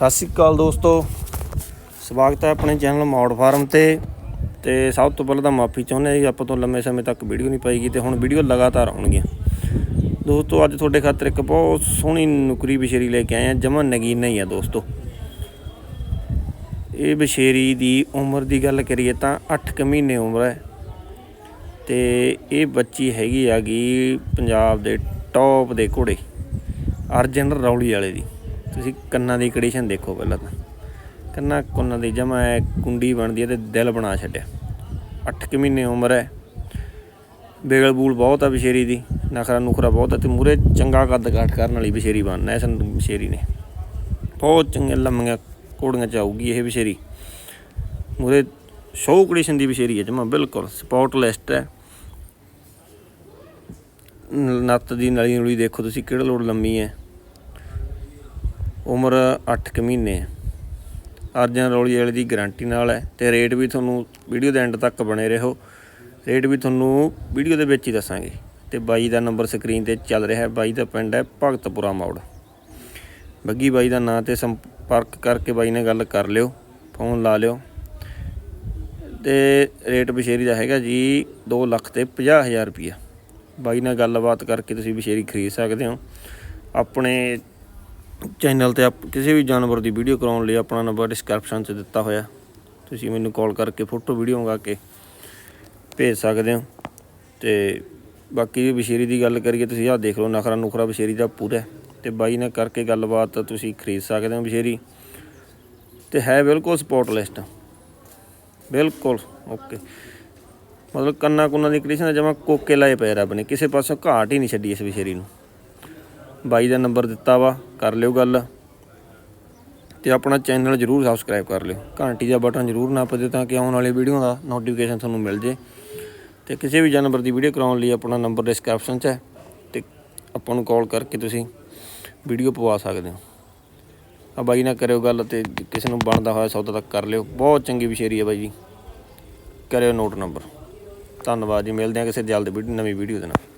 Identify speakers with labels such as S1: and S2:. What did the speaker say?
S1: ਸਤਿ ਸ਼੍ਰੀ ਅਕਾਲ ਦੋਸਤੋ। ਸਵਾਗਤ ਹੈ ਆਪਣੇ ਚੈਨਲ ਮੌੜ ਫਾਰਮ ਤੇ। ਤੇ ਸਭ ਤੋਂ ਪਹਿਲਾਂ ਤਾਂ ਮਾਫੀ ਚਾਹੁੰਦੇ ਹਾਂ ਜੀ, ਆਪਾਂ ਤੋਂ ਲੰਮੇ ਸਮੇਂ ਤੱਕ ਵੀਡੀਓ ਨਹੀਂ ਪਾਈਗੀ ਤੇ ਹੁਣ ਵੀਡੀਓ ਲਗਾਤਾਰ ਆਉਣਗੀਆਂ। ਦੋਸਤੋ, ਅੱਜ ਤੁਹਾਡੇ ਖਾਤਰ ਇੱਕ ਬਹੁਤ ਸੋਹਣੀ ਨੁਕਰੀ ਬਸ਼ੇਰੀ ਲੈ ਕੇ ਆਏ ਹਾਂ, ਜਮਾ ਨਗੀਨਾ ਹੀ ਆ ਦੋਸਤੋ। ਇਹ ਬਸ਼ੇਰੀ ਦੀ ਉਮਰ ਦੀ ਗੱਲ ਕਰੀਏ ਤਾਂ 8 ਕੁ ਮਹੀਨੇ ਉਮਰ ਹੈ। ਤੇ ਇਹ ਬੱਚੀ ਹੈਗੀ ਆਗੀ ਪੰਜਾਬ ਦੇ ਟੌਪ ਦੇ ਘੋੜੇ, ਅਰਜਨ ਰੌਲੀ ਵਾਲੇ ਦੀ। ਤੁਸੀਂ ਕੰਨਾਂ ਦੀ ਕੰਡੀਸ਼ਨ ਦੇਖੋ ਪਹਿਲਾਂ ਤਾਂ। ਕੰਨਾਂ ਕੁੰਨਾਂ ਦੀ ਜਮਾ ਹੈ ਕੁੰਡੀ ਬਣਦੀ ਹੈ ਤੇ ਦਿਲ ਬਣਾ ਛੱਡਿਆ। 8 ਕੁ ਮਹੀਨੇ ਉਮਰ ਹੈ ਬੇਗਲ ਬੂਲ ਬਹੁਤ ਆ ਬਸ਼ੇਰੀ ਦੀ, ਨਖਰਾ ਨੁਖਰਾ ਬਹੁਤ ਆ ਤੇ ਮੂਰੇ ਚੰਗਾ ਕੱਦ ਕਾਠ ਕਰਨ ਵਾਲੀ ਬਸ਼ੇਰੀ ਬਣਨਾ, ਇਸ ਬਸ਼ੇਰੀ ਨੇ। ਬਹੁਤ ਚੰਗੀਆਂ ਲੰਮੀਆਂ ਕੋੜੀਆਂ ਚ ਆਊਗੀ ਇਹ ਬਸ਼ੇਰੀ। ਮੂਰੇ ਸ਼ੋਅ ਕੰਡੀਸ਼ਨ ਦੀ ਬਸ਼ੇਰੀ ਹੈ ਜਮਾ, ਬਿਲਕੁਲ ਸਪੌਟ ਲਿਸਟ ਹੈ ਨੱਤ ਦੀ ਨਲੀ ਨੁਲੀ ਦੇਖੋ ਤੁਸੀਂ ਕਿਹੜਾ ਲੋੜ ਲੰਮੀ ਹੈ ਉਮਰ 8 ਕੁ ਮਹੀਨੇ ਹੈ ਅਰਜਨ ਰੌਲੀ ਵਾਲੇ ਦੀ ਗਾਰੰਟੀ ਨਾਲ ਹੈ ਤੇ ਰੇਟ ਵੀ ਤੁਹਾਨੂੰ ਵੀਡੀਓ ਦੇ ਐਂਡ ਤੱਕ ਬਣੇ ਰਹੋ। ਰੇਟ ਵੀ ਤੁਹਾਨੂੰ ਵੀਡੀਓ ਦੇ ਵਿੱਚ ਹੀ ਦੱਸਾਂਗੇ। ਤੇ ਬਾਈ ਦਾ ਨੰਬਰ ਸਕਰੀਨ ਤੇ ਚੱਲ ਰਿਹਾ ਹੈ। ਬਾਈ ਦਾ ਪਿੰਡ ਹੈ ਭਗਤਪੁਰਾ ਮੌੜ। ਬੱਗੀ ਬਾਈ ਦਾ ਨਾਂ ਤੇ ਸੰਪਰਕ ਕਰਕੇ ਬਾਈ ਨਾਲ ਗੱਲ ਕਰ ਲਿਓ। ਫੋਨ ਲਾ ਲਿਓ। ਤੇ ਰੇਟ ਬਸ਼ੇਰੀ ਦਾ ਹੈਗਾ ਜੀ 2 ਲੱਖ ਤੇ 50000 ਰੁਪਈਆ। ਬਾਈ ਨਾਲ ਗੱਲਬਾਤ ਕਰਕੇ ਤੁਸੀਂ ਬਸ਼ੇਰੀ ਖਰੀਦ ਸਕਦੇ ਹੋ। ਆਪਣੇ ਚੈਨਲ ਤੇ ਆਪ- ਕਿਸੇ ਵੀ ਜਾਨਵਰ ਦੀ ਵੀਡੀਓ ਕਰਾਉਣ ਲਈ ਆਪਣਾ ਨੰਬਰ ਡਿਸਕ੍ਰਿਪਸ਼ਨ 'ਚ ਦਿੱਤਾ ਹੋਇਆ। ਤੁਸੀਂ ਮੈਨੂੰ ਕਾਲ ਕਰਕੇ ਫੋਟੋ ਵੀਡੀਓ ਮੰਗਾ ਕੇ ਭੇਜ ਸਕਦੇ ਹੋ। ਤੇ ਬਾਕੀ ਬਸ਼ੇਰੀ ਦੀ ਗੱਲ ਕਰੀਏ, ਤੁਸੀਂ ਆਹ ਦੇਖ ਲਓ, ਨਖਰਾ ਨੁਖਰਾ ਬਸ਼ੇਰੀ ਦਾ ਪੂਰਾ ਹੈ। ਤੇ ਬਾਈ ਨਾਲ ਕਰਕੇ ਗੱਲਬਾਤ ਤੁਸੀਂ ਖਰੀਦ ਸਕਦੇ ਹੋ ਬਸ਼ੇਰੀ। ਤੇ ਹੈ ਬਿਲਕੁਲ ਸਪੋਰਟ ਲਿਸਟ ਬਿਲਕੁਲ ਓਕੇ ਮਤਲਬ ਕੰਨਾ ਕੁੰਨਾ ਦੀ ਕੰਡੀਸ਼ਨ ਜਮਾ ਕੋਕੇ ਲਾਏ ਪਏ ਰੱਬ ਨੇ। ਕਿਸੇ ਪਾਸੋਂ ਘਾਟ ਹੀ ਨਹੀਂ ਛੱਡੀ ਇਸ ਬਸ਼ੇਰੀ ਨੂੰ। ਬਾਈ ਦਾ ਨੰਬਰ ਦਿੱਤਾ ਵਾ, ਕਰ ਲਿਓ ਗੱਲ ਤੇ ਆਪਣਾ ਚੈਨਲ ਜਰੂਰ ਸਬਸਕ੍ਰਾਈਬ ਕਰ ਲਿਓ। ਘੰਟੀ ਦਾ ਬਟਨ ਜਰੂਰ ਨੱਪ ਦਿਓ ਤਾਂ ਕਿ ਆਉਣ ਵਾਲੀ ਵੀਡੀਓ ਦਾ ਨੋਟੀਫਿਕੇਸ਼ਨ ਤੁਹਾਨੂੰ ਮਿਲ ਜੇ। ਤੇ ਕਿਸੇ ਵੀ ਜਾਨਵਰ ਦੀ ਵੀਡੀਓ ਕਰਾਉਣ ਲਈ ਆਪਣਾ ਨੰਬਰ ਡਿਸਕ੍ਰਿਪਸ਼ਨ 'ਚ ਹੈ ਤੇ ਆਪਾਂ ਨੂੰ ਕਾਲ ਕਰਕੇ ਤੁਸੀਂ ਵੀਡੀਓ ਪਵਾ ਸਕਦੇ ਹੋ। ਆ ਬਾਈ ਨਾਲ ਕਰਿਓ ਗੱਲ ਤੇ ਕਿਸੇ ਨੂੰ ਬਣਦਾ ਹੋਇਆ ਸੌਦਾ ਤੱਕ ਕਰ ਲਿਓ। ਬਹੁਤ ਚੰਗੀ ਵਿਸ਼ੇਰੀ ਹੈ ਬਾਈ ਜੀ। ਕਰਿਓ ਨੋਟ ਨੰਬਰ ਧੰਨਵਾਦ ਜੀ। ਮਿਲਦੇ ਹਾਂ ਕਿਸੇ ਜਲਦ ਵੀਡੀਓ ਨਵੀਂ ਵੀਡੀਓ ਦੇ ਨਾਲ।